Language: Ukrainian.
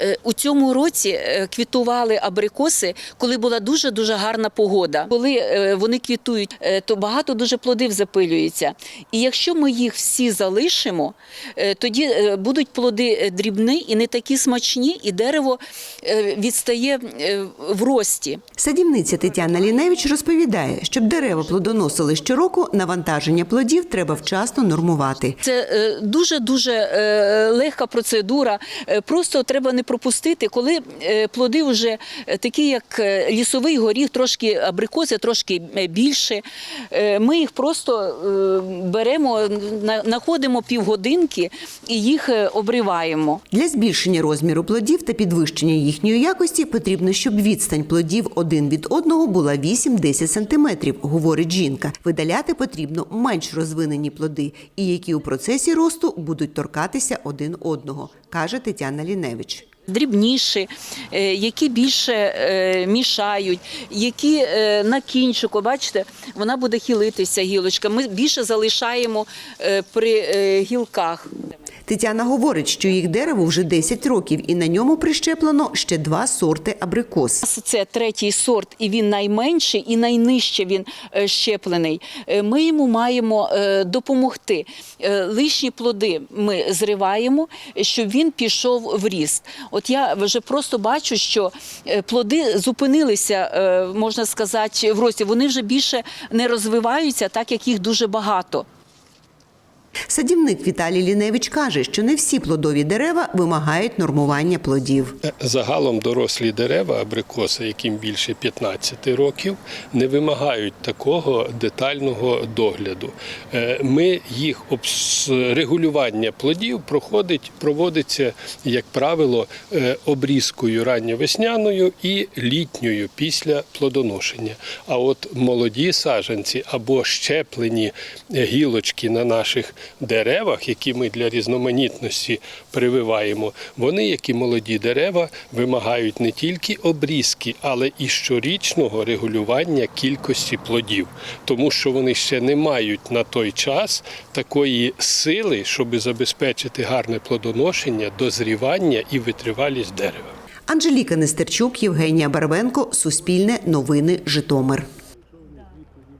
Е, У цьому році е, квітували абрикоси, коли була дуже дуже гарна погода. Коли е, вони квітують, то багато дуже плодів запилюється. І якщо ми їх всі залишимо, тоді будуть плоди дрібні і не такі смачні, і дерево відстає в рості. Садівниця Тетяна Ліневич розповідає, щоб дерева плодоносили щороку, навантаження плодів треба вчасно нормувати. Це дуже дуже легка процедура. Просто треба не пропустити, коли е, плоди вже е, такі, як е, лісовий горіх, трошки абрикоси, трошки більше. Ми їх просто беремо, на- знаходимо півгодинки і їх обриваємо. Для збільшення розміру плодів та підвищення їхньої якості потрібно, щоб відстань плодів один від одного була 8-10 сантиметрів, говорить жінка. Видаляти потрібно менш розвинені плоди, і які у процесі росту будуть торкатися один одного, каже Тетяна Ліневич. Дрібніші, е, які більше е, мішають, які е, на кінчику, бачите, вона буде хилитися гілочка. Ми більше залишаємо при гілках. Тетяна говорить, що їх дереву вже 10 років, і на ньому прищеплено ще два сорти абрикос. Це третій сорт, і він найменший, і найнижче він е, щеплений. Е, Ми йому маємо е, допомогти. Лишні плоди ми зриваємо, щоб він пішов в ріст. От я вже просто бачу, що плоди зупинилися, можна сказати, в рості. Вони вже більше не розвиваються, так як їх дуже багато. Садівник Віталій Ліневич каже, що не всі плодові дерева вимагають нормування плодів. Загалом дорослі дерева, абрикоси, яким більше 15 років, не вимагають такого детального догляду. Е, Ми їх обс- регулювання плодів проходить, проводиться, як правило, е, обрізкою ранньовесняною і літньою після плодоношення. А от молоді саджанці або щеплені гілочки на наших деревах, які ми для різноманітності прививаємо, вони, як і молоді дерева, вимагають не тільки обрізки, але і щорічного регулювання кількості плодів, тому що вони ще не мають на той час такої сили, щоб забезпечити гарне плодоношення, дозрівання і витривалість дерева. Анжеліка Нестерчук, Євгенія Барвенко, Суспільне, Новини, Житомир.